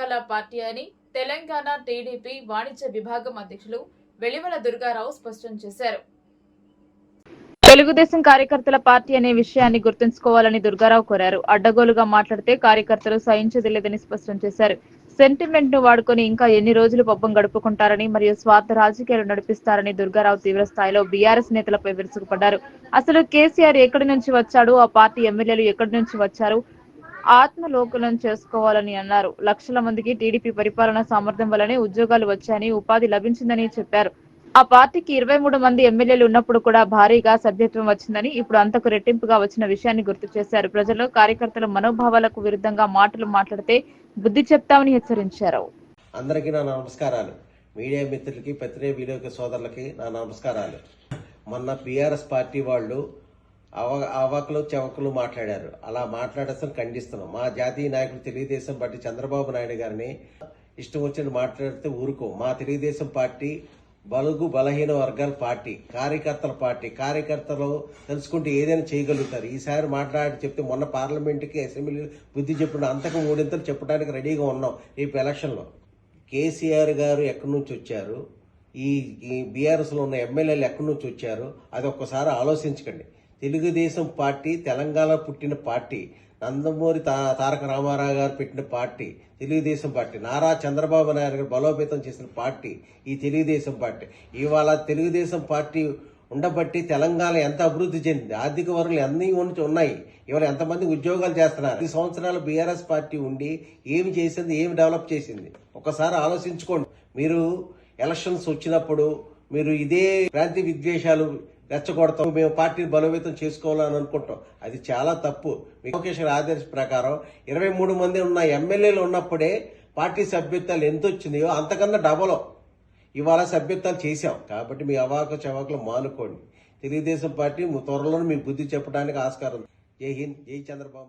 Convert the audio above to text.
Telangana party అని Telangana TDP వాణిజ్య విభాగం అధ్యక్షులు వెలివల దుర్గారావు స్పష్టం చేశారు. తెలుగుదేశం కార్యకర్తల పార్టీ అనే విషయాన్ని గుర్తుంచుకోవాలని దుర్గారావు కోరారు. అడ్డగోలుగా మాట్లాడితే కార్యకర్తలు సహించది లేదని స్పష్టం చేశారు. సెంటిమెంట్ను వాడుకొని ఇంకా ఎన్ని రోజులు పబ్బం గడుపుకుంటారని మరియు స్వార్థ రాజకీయాలు నడిపిస్తారని దుర్గారావు తీవ్ర స్థాయిలో బీఆర్ఎస్ నేతలపై విరుచుకుపడ్డారు. అసలు కేసీఆర్ ఎక్కడి నుంచి వచ్చాడు? ఆ పార్టీ ఎమ్మెల్యేలు ఎక్కడి నుంచి వచ్చారు? ఆత్మలోకనం చేసుకోవాలని అన్నారు. లక్షల మందికి టీడీపీ పరిపాలన సామర్థ్యం వల్లనే ఉద్యోగాలు వచ్చాయని ఉపాధి లభించిందని చెప్పారు. ఆ పార్టీకి ఇరవై మూడు మంది ఎమ్మెల్యేలు ఉన్నప్పుడు కూడా భారీగా సభ్యత్వం వచ్చిందని ఇప్పుడు అంతకు రెట్టింపుగా వచ్చిన విషయాన్ని గుర్తు చేశారు. ప్రజలు కార్యకర్తల మనోభావాలకు విరుద్ధంగా మాటలు మాట్లాడితే బుద్ధి చెప్తామని హెచ్చరించారు. అందరికీ నా నమస్కారాలు. మీడియా మిత్రులకి పత్రికా విలేక సోదరులకి నా నమస్కారాలు. మొన్న బీఆర్ఎస్ పార్టీ వాళ్ళు అవ అవకలు చెవకలు మాట్లాడారు. అలా మాట్లాడేస్తాం ఖండిస్తున్నాం. మా జాతీయ నాయకులు తెలుగుదేశం పార్టీ చంద్రబాబు నాయుడు గారిని ఇష్టం వచ్చినట్టు మాట్లాడితే ఊరుకో. మా తెలుగుదేశం పార్టీ బలుగు బలహీన వర్గాల పార్టీ కార్యకర్తల పార్టీ. కార్యకర్తలు తెలుసుకుంటే ఏదైనా చేయగలుగుతారు. ఈసారి మాట్లాడి చెప్తే మొన్న పార్లమెంట్కి అసెంబ్లీ బుద్ధి చెప్పిన అంతకు మూడింతలు చెప్పడానికి రెడీగా ఉన్నాం రేపు ఎలక్షన్లో. కేసీఆర్ గారు ఎక్కడి నుంచి వచ్చారు? ఈ ఈ బీఆర్ఎస్లో ఉన్న ఎమ్మెల్యేలు ఎక్కడి నుంచి వచ్చారు? అది ఒక్కసారి ఆలోచించకండి. తెలుగుదేశం పార్టీ తెలంగాణ పుట్టిన పార్టీ నందమూరి తా తారక రామారావు గారు పెట్టిన పార్టీ తెలుగుదేశం పార్టీ నారా చంద్రబాబు నాయుడు గారు బలోపేతం చేసిన పార్టీ ఈ తెలుగుదేశం పార్టీ. ఇవాళ తెలుగుదేశం పార్టీ ఉండబట్టి తెలంగాణ ఎంత అభివృద్ధి చెందింది? ఆర్థిక వనరులు అన్నీ ఉన్నాయి. ఇవాళ ఎంతమంది ఉద్యోగాలు చేస్తున్నారు? ఈ సంవత్సరాలు బీఆర్ఎస్ పార్టీ ఉండి ఏమి చేసింది? ఏమి డెవలప్ చేసింది? ఒకసారి ఆలోచించుకోండి. మీరు ఎలక్షన్స్ వచ్చినప్పుడు మీరు ఇదే ప్రాంతీయ విద్వేషాలు రెచ్చగొడతాం. మేము పార్టీని బలోపేతం చేసుకోవాలని అనుకుంటాం. అది చాలా తప్పు. లోకేష్ గారి ఆదేశ ప్రకారం ఇరవై మూడు మంది ఉన్న ఎమ్మెల్యేలు ఉన్నప్పుడే పార్టీ సభ్యత్వాలు ఎంత వచ్చినాయో అంతకన్నా డబలో ఇవాళ సభ్యత్వాలు చేశాం. కాబట్టి మీ అవాక చవాకులు మానుకోండి. తెలుగుదేశం పార్టీ త్వరలో మీ బుద్ధి చెప్పడానికి ఆస్కారం జై హింద్. జై చంద్రబాబు నాయుడు.